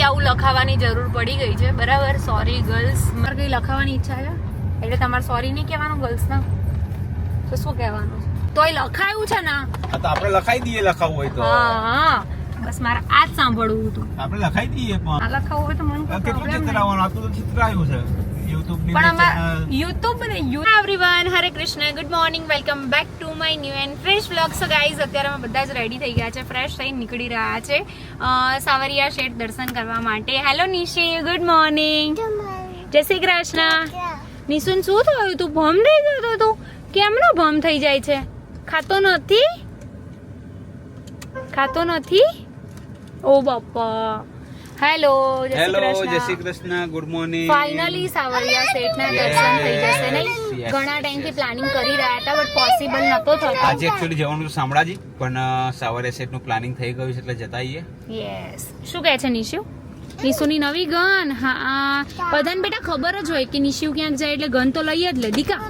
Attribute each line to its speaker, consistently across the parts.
Speaker 1: બી આવું લખાવાની જરૂર પડી ગઈ છે. બરાબર? સોરી ગર્લ્સ મારે કઈ લખાવવાની ઈચ્છા છે? એટલે તમારે સોરી નહીં કહેવાનું ગર્લ્સના તો શું કહેવાનું? તોય લખાયું છે ને.
Speaker 2: તો આપણે લખાઈ દઈએ લખાવું હોય તો.
Speaker 1: હા હા. બસ મારે આ જ સાંભળવું હતું.
Speaker 2: આપણે લખાઈ દઈએ પણ.
Speaker 1: આ લખાવું હોય તો મને
Speaker 2: કેટલું ચિત્ર આવવાનું આ તો ચિત્ર આવ્યું છે.
Speaker 1: પણ યુટ્યુબ ને everyone Hare Krishna good morning welcome back to my new and fresh vlog so guys અત્યારે અમે બધા જ રેડી થઈ ગયા છે ફ્રેશ થઈ નીકળી રહ્યા છે સાવરિયા શેઠ દર્શન કરવા માટે. હેલો નિશી ગુડ મોર્નિંગ જય શ્રી કૃષ્ણ. નિશુન શું થયું તું? ભમ થઈ ગયો તો તું? કેમનો ભમ થઈ જાય છે? ખાતો નથી? ખાતો નથી? ઓ બાપા. Hello
Speaker 2: hello Jai Shri
Speaker 1: Krishna
Speaker 2: good morning
Speaker 1: finally Sanwariya સેટના
Speaker 2: ના
Speaker 1: દર્શન થઈ જશે નહીં? ઘણા
Speaker 2: ટાઈમ
Speaker 1: ટાઈમથી પ્લાનિંગ કરી રહ્યા હતા બટ પોસિબલ નતો થતો.
Speaker 2: આજે એકચ્યુઅલી જવાનું તો શામળાજી પણ સાવરિયા સાવરે નું પ્લાનિંગ થઈ ગયું છે એટલે જતા આઈએ
Speaker 1: યસ શું કહે છે નિશુ? નિશુની નવી ગન હા બધાને બેટા ખબર જ હોય કે નિશુ ક્યાંક જાય એટલે ગન તો લઈ જ લે. દીકા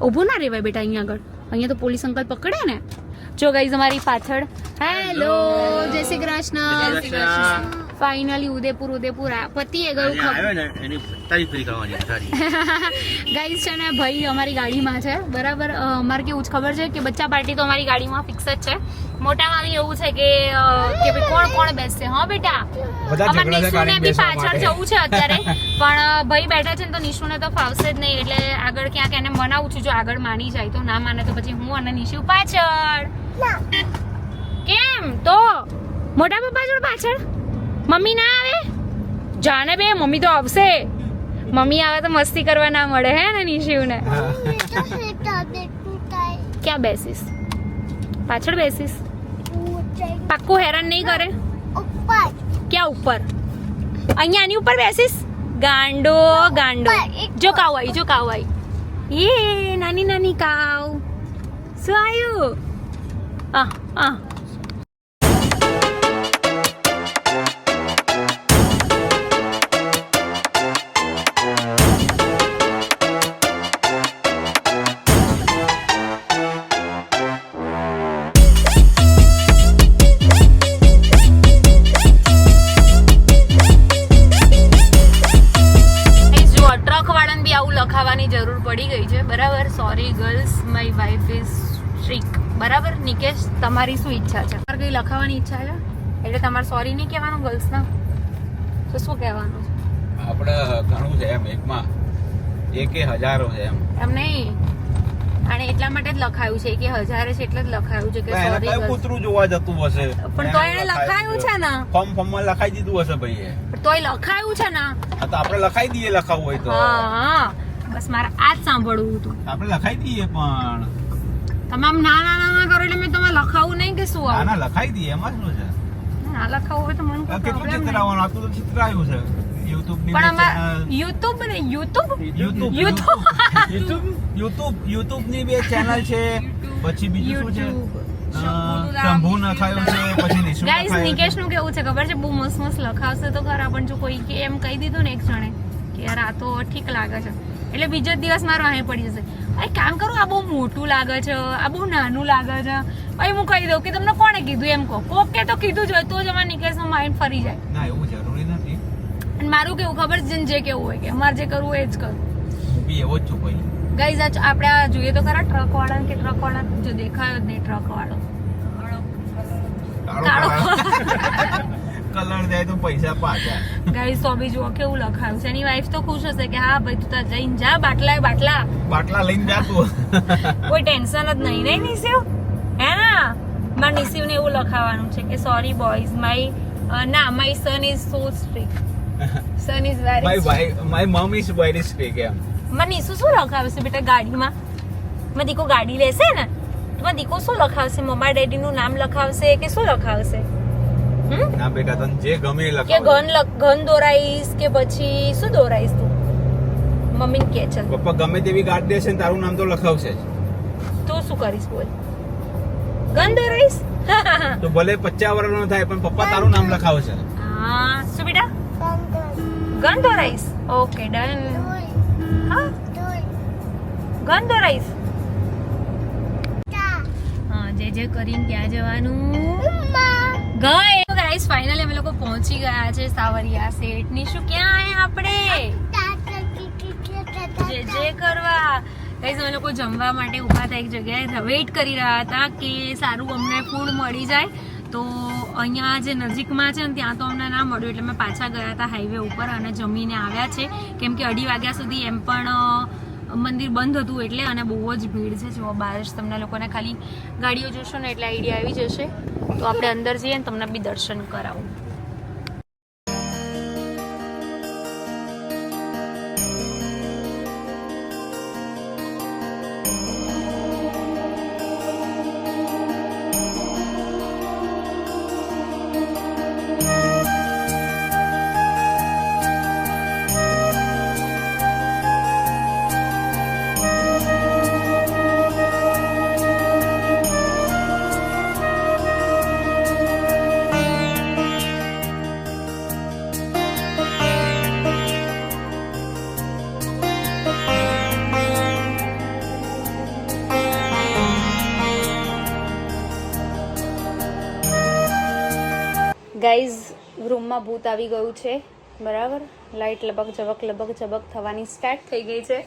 Speaker 1: ઊભું ના રેવાય બેટા અહીંયા આગળ. અહીંયા તો પોલીસ અંકલ પકડે ને. જો ગાઈઝ અમારી પાછળ. હેલો જય શ્રી કૃષ્ણ. ફાઇનલી ઉદયપુર ઉદયપુર પતિએ ગયું ખબર. ગાઈઝ છે ને ભાઈ અમારી ગાડીમાં છે. બરાબર અમારે કેવું જ ખબર છે કે બચ્ચા પાર્ટી તો અમારી ગાડીમાં ફિક્સ જ છે. મોટામાં મામી એવું છે કે કે ભાઈ કોણ કોણ બેસશે હા બેટા? અમારે નિશુને બી પાછળ જવું છે અત્યારે. પણ ભાઈ બેઠા છે ને તો નિશુને તો ફાવશે જ નહીં એટલે આગળ ક્યાંક એને મનાવું છું જો આગળ માની જાય તો. ના માને તો પછી હું અને નિશુ પાછળ. કેમ? તો? મોટા પપ્પા જોડ પાછળ? મમ્મી ના આવે? જાને બે મમ્મી તો આવશે. મમ્મી આવે તો મસ્તી કરવા ના મળે હે ને નિશિવને? ક્યાં બેસીસ પાછળ બેસીસ પાક્કું હેરાન નહીં કરે? ક્યાં ઉપર? અહીંયા આની ઉપર બેસીસ ગાંડો ગાંડો. જો કાવ આવી જો કાવ આવી એ નાની નાની કાવ શું આવ્યું આ આ બરાબર નિકેશ તમારી શું ઈચ્છા છે? તમારે કઈ લખાવવાની ઈચ્છા છે? એટલે તમારે સોરી નહીં કહેવાનું ગર્લ્સના? તો શું કહેવાનું? છે
Speaker 2: આપણે ઘણું છે એમ એકમાં. એકે હજારો છે એમ.
Speaker 1: એમ નહીં. અને એટલા માટે જ લખાયું છે કે હજારે છે એટલે જ લખાયું છે કે સોરી
Speaker 2: કયું કૂતરું જોવા જતું હશે?
Speaker 1: પણ તો એને લખાયું છે. ને.
Speaker 2: ફોર્મ ફોર્મમાં લખાઈ દીધું હશે ભાઈએ
Speaker 1: તોય લખાયું છે ને.
Speaker 2: તો આપણે લખાઈ દઈએ લખાવું હોય તો.
Speaker 1: હા હા. બસ મારે આ જ સાંભળવું હતું.
Speaker 2: આપણે લખાઈ દઈએ પણ.
Speaker 1: તમે નાના ના ના ના ના કરો એટલે મેં તમારે લખાવું નહીં કે શું
Speaker 2: ના ના લખાઈ દઈએ એમાં શું છે.
Speaker 1: ના લખાવું હોય તો મને કોઈ
Speaker 2: કેટલું
Speaker 1: problem
Speaker 2: ચિત્ર આવવાનું? આ તો ચિત્ર આવ્યું છે. યુટ્યુબની
Speaker 1: પણ
Speaker 2: જે
Speaker 1: યુટ્યુબ ને યુટ્યુબ
Speaker 2: યુટ્યુબ યુટ્યુબ યુટ્યુબ યુટ્યુબની બે ચેનલ છે. પછી બીજું શું છે? શંભુ નખાયું છે? પછી નિશુ
Speaker 1: ગાઈસ નિકેશનું કેવું છે ખબર છે? બહુ મસ્ત મસ્ત લખાવશે તો ખરા પણ જો કોઈ કે એમ કહી દીધું ને એક જણે કે યાર આ તો ઠીક લાગે છે. એટલે બીજો દિવસ મારો અહીં પડી જશે. અરે કામ કરું આ બહુ મોટું લાગે છે આ બહુ નાનું લાગે છે. અહીં હું કહી દઉં કે તમને કોણે કીધું એમ કહો? કોકે તો કીધું જ હોય તો જ અમારા નિકેશનું માઇન્ડ ફરી જાય.
Speaker 2: ના એવું જરૂરી નથી.
Speaker 1: અને મારું કેવું ખબર છે જે કેવું હોય કે અમારે જે કરવું હોય એ જ કરું.
Speaker 2: હું બી એવો જ છું ભાઈ.
Speaker 1: ગાઈઝ આપણે જોઈએ તો ખરા ટ્રક વાળા કે ટ્રક વાળા જો દેખાયો જ નહીં ટ્રક વાળો
Speaker 2: કલર જાય તો પૈસા પાછા.
Speaker 1: ગાઈઝ તો બી જુઓ કેવું લખાયું છે. એની વાઈફ તો ખુશ હશે કે હા ભાઈ તું તાર જઈને જા બાટલા બાટલા.
Speaker 2: બાટલા લઈને જાતું
Speaker 1: કોઈ ટેન્શન જ નહીં નહીં નિશિવ? હે ના? મારા નિશિવને એવું લખાવાનું છે કે સોરી બોયઝ માય ના my son is so strict son is
Speaker 2: my
Speaker 1: very
Speaker 2: ભાઈ my mum is very strict એમ.
Speaker 1: મને નિશુ શું લખાવે છે બેટા ગાડીમાં? મેં દીકો ગાડી લેશે ને? તો દીકો શું લખાવશે? મમ્મા ડેડીનું નામ લખાવશે કે શું લખાવશે?
Speaker 2: ના બેટા તને જે ગમે લખ
Speaker 1: કે ઘન ઘન દોરાઈશ કે પછી શું દોરાઈશ તું? મમ્મી કે છે
Speaker 2: પપ્પા ગમે તેવી ગાડ દેશે ને તારું નામ તો લખાવશે જ.
Speaker 1: તું શું કરીશ બોલ? ઘન દોરાઈશ?
Speaker 2: તો ભલે પચાસ વર્ષનો થાય પણ પપ્પા તારું નામ લખાવશે.
Speaker 1: હા શું બેટા? ઘન દોરાઈશ. ઓકે ડન હા? ઘન દોરાઈશ. હા જે જે કરીને ક્યાં જવાનું? ગયે ગાઈસ ફાઇનલી અમે લોકો પહોંચી ગયા છે સાવરિયા સેટ. શું ક્યાં આયા આપણે? જે જે કરવા. ગાઈસ અમે લોકો જમવા માટે ઊભા હતા એક જગ્યાએ. વેઇટ કરી રહ્યા હતા કે સારું અમને ફૂડ મળી જાય. તો અહીંયા જે નજીકમાં છે ને, ત્યાં તો અમને ના મળ્યું. એટલે અમે પાછા ગયા હતા હાઈવે ઉપર અને જમીને આવ્યા છે. કેમ કે અઢી વાગ્યા સુધી એમ પણ મંદિર બંધ હતું એટલે અને બહુ જ ભીડ છે. જો બહાર તમને લોકોને ખાલી ગાડીઓ જોશો ને એટલે આઈડિયા આવી જશે. તો આપણે અંદર જઈએ ને તમને બી દર્શન કરાવું. ગાઈઝ રૂમમાં ભૂત આવી ગયું છે. બરાબર? લાઇટ લબક ઝબક લબક ઝબક થવાની સ્ટાર્ટ થઈ ગઈ છે.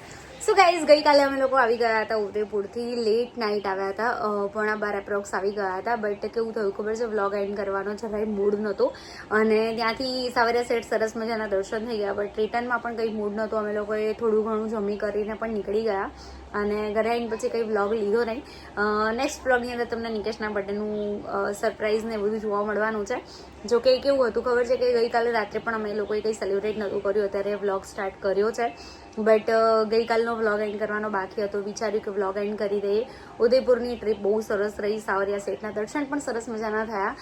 Speaker 1: સો ગાઈઝ ગઈકાલે અમે લોકો આવી ગયા હતા ઉદયપુરથી. લેટ નાઇટ આવ્યા હતા. પોણા બાર એપ્રોક્સ આવી ગયા હતા. બટ કેવું થયું ખબર છે? વ્લોગ એન્ડ કરવાનો જરાય મૂડ નહોતો. અને ત્યાંથી સાવરિયા સેટ સરસ મજાના દર્શન થઈ ગયા. બટ રિટર્નમાં પણ કંઈ મૂડ નહોતો. અમે લોકોએ થોડું ઘણું જમી કરીને પણ નીકળી ગયા. અને ઘરે આવીને પછી કંઈ વ્લોગ લીધો નહીં. નેક્સ્ટ વ્લોગની અંદર તમને નિકેશના બર્થડેનું સરપ્રાઈઝ ને બધું જોવા મળવાનું છે. જો કે કેવું હતું ખબર છે કે ગઈકાલે રાત્રે પણ અમે લોકોએ કંઈ સેલિબ્રેટ નહોતું કર્યું અત્યારે વ્લોગ સ્ટાર્ટ કર્યો છે. બટ ગઈકાલનો વ્લોગ એન્ડ કરવાનો બાકી હતો. વિચાર્યું કે વ્લોગ એન્ડ કરી દઈએ. ઉદયપુરની ટ્રીપ બહુ સરસ રહી. સાવરિયા શેઠના દર્શન પણ સરસ મજાના થયા.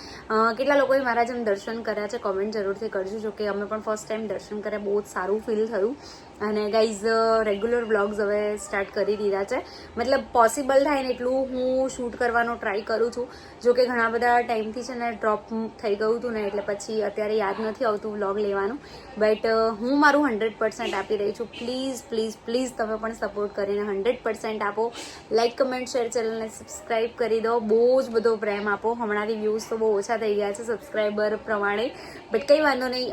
Speaker 1: કેટલા લોકોએ મારા જેમ દર્શન કર્યા છે કોમેન્ટ જરૂરથી કરજો. જો કે અમે પણ ફર્સ્ટ ટાઈમ દર્શન કર્યા. બહુ જ સારું ફીલ થયું. અને ગાઈઝ રેગ્યુલર વ્લોગ્સ હવે સ્ટાર્ટ કરી દીધા છે. મતલબ પોસિબલ થાય ને એટલું હું શૂટ કરવાનો ટ્રાય કરું છું. જો કે ઘણા બધા ટાઈમથી છે ને ડ્રોપ થઈ ગયું હતું ને એટલે પછી અત્યારે યાદ નથી આવતું વ્લોગ લેવાનું. બટ હું મારું હંડ્રેડ પર્સન્ટ આપી રહી છું. પ્લીઝ પ્લીઝ પ્લીઝ પ્લીઝ તમે પણ સપોર્ટ કરીને હંડ્રેડ પર્સન્ટ આપો. લાઇક કમેન્ટ શેર ચેનલને સબસ્ક્રાઈબ કરી દો. બહુ જ બધો પ્રેમ આપો. હમણાંથી વ્યૂઝ તો બહુ ઓછા થઈ ગયા છે સબસ્ક્રાઈબર પ્રમાણે. બટ કંઈ વાંધો નહીં.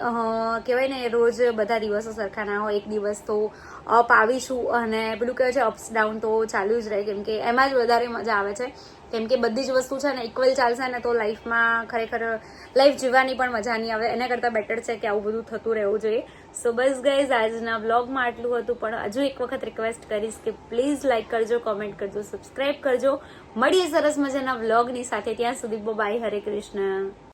Speaker 1: કહેવાય ને રોજ બધા દિવસો સરખા ના હોય. એક દિવસ તો અપ આવીશું અને પેલું કહે છે અપ્સ ડાઉન તો ચાલુ જ રહે. કેમ કે એમાં જ વધારે મજા આવે છે. કેમ કે બધી જ વસ્તુ છે ને ઇક્વલ ચાલશે ને તો લાઈફમાં ખરેખર લાઈફ જીવવાની પણ મજા નહીં આવે. એના કરતાં બેટર છે કે આવું બધું થતું રહેવું જોઈએ. સો બસ ગાઈઝ આજના વ્લોગમાં આટલું હતું, પણ હજુ એક વખત રિક્વેસ્ટ કરીશ કે પ્લીઝ લાઈક કરજો કોમેન્ટ કરજો સબસ્ક્રાઈબ કરજો. મળીએ સરસ મજાના વ્લોગની સાથે. ત્યાં સુધી બાય હરે કૃષ્ણ.